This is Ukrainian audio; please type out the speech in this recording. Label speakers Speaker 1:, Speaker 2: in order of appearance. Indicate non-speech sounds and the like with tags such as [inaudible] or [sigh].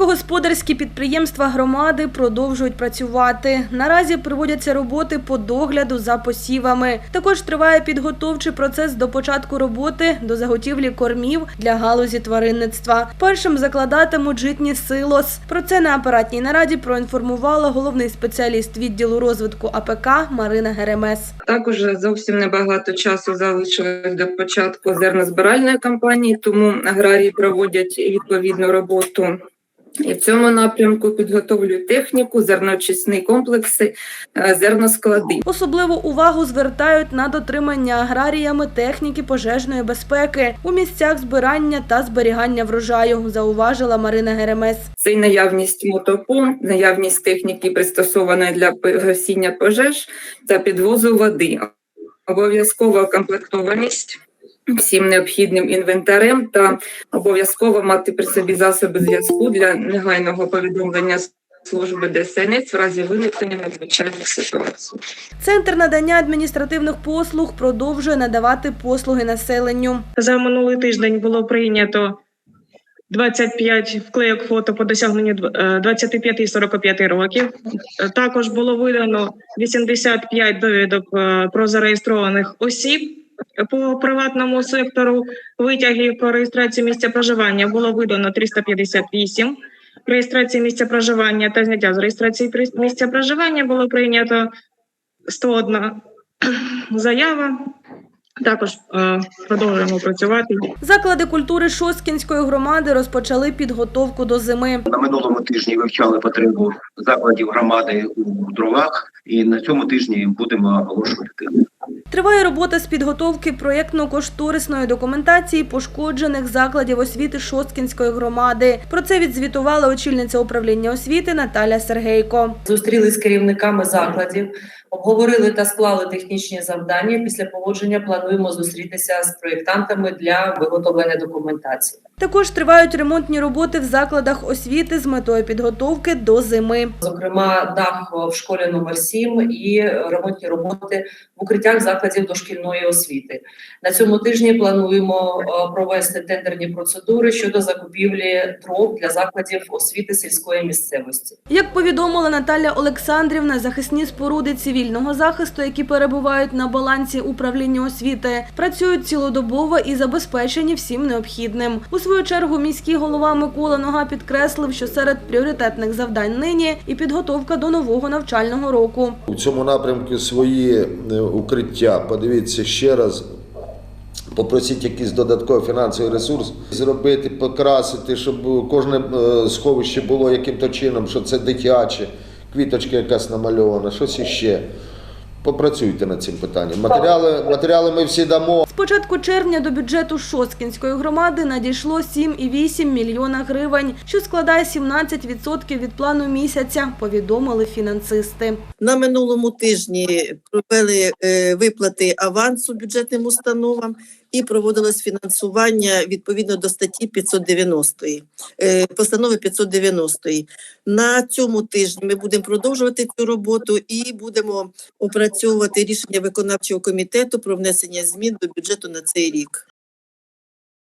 Speaker 1: Сільськогосподарські підприємства громади продовжують працювати. Наразі проводяться роботи по догляду за посівами. Також триває підготовчий процес до початку роботи до заготівлі кормів для галузі тваринництва. Першим закладатимуть житні силос. Про це на апаратній нараді проінформувала головний спеціаліст відділу розвитку АПК Марина Геремес.
Speaker 2: Також зовсім небагато часу залишилось до початку зернозбиральної кампанії, тому аграрії проводять відповідну роботу. І в цьому напрямку підготовлюють техніку, зерноочисні комплекси, е, зерносклади.
Speaker 1: Особливу увагу звертають на дотримання аграріями техніки пожежної безпеки у місцях збирання та зберігання врожаю, зауважила Марина Геремес.
Speaker 2: Це наявність мотопомп, наявність техніки, пристосованої для гасіння пожеж та підвозу води, обов'язкова комплектованість всім необхідним інвентарем та обов'язково мати при собі засоби зв'язку для негайного повідомлення служби ДСНС в разі виникнення надзвичайних ситуацій.
Speaker 1: Центр надання адміністративних послуг продовжує надавати послуги населенню.
Speaker 3: За минулий тиждень було прийнято 25 вклейок фото по досягненню дв- е, 25-45 років. Також було видано 85 довідок е, про зареєстрованих осіб по приватному сектору. Витягів про реєстрацію місця проживання було видано 358. Реєстрації місця проживання та зняття з реєстрації при- місця проживання було прийнято 101 [clears throat] заява. Також е, продовжуємо працювати.
Speaker 1: Заклади культури Шосткінської громади розпочали підготовку до зими.
Speaker 4: На минулому тижні вивчали потребу закладів громади у дровах, і на цьому тижні будемо оголошувати.
Speaker 1: Триває робота з підготовки проєктно-кошторисної документації пошкоджених закладів освіти Шосткінської громади. Про це відзвітувала очільниця управління освіти Наталя Сергейко.
Speaker 5: зустрілись з керівниками закладів, обговорили та склали технічні завдання. Після погодження плануємо зустрітися з проєктантами для виготовлення документації.
Speaker 1: Також тривають ремонтні роботи в закладах освіти з метою підготовки до зими.
Speaker 5: Зокрема, дах в школі номер 7 і ремонтні роботи в укриттях закладів дошкільної освіти. На цьому тижні плануємо е, провести тендерні процедури щодо закупівлі дров для закладів освіти сільської місцевості.
Speaker 1: Як повідомила Наталя Олександрівна, захисні споруди цивільного захисту, які перебувають на балансі управління освіти, працюють цілодобово і забезпечені всім необхідним. У свою чергу міський голова Микола Нога підкреслив, що серед пріоритетних завдань нині і підготовка до нового навчального року.
Speaker 6: У цьому напрямку свої е, укриття. Подивіться ще раз. Попросіть якийсь додатковий фінансовий ресурс зробити, покрасити, щоб кожне е, сховище було яким-то чином, що це дитяче, квіточка якась намальована, щось іще. Попрацюйте над цим питанням. Матеріали, матеріали ми всі дамо.
Speaker 1: З початку червня до бюджету Шоскінської громади надійшло 7,8 мільйона гривень, що складає 17% від плану місяця, повідомили фінансисти.
Speaker 7: На минулому тижні провели е, виплати авансу бюджетним установам і проводилось фінансування відповідно до статті 590, е, постанови 590. На цьому тижні ми будемо продовжувати цю роботу і будемо опрацьовувати рішення виконавчого комітету про внесення змін до бюджету на цей рік.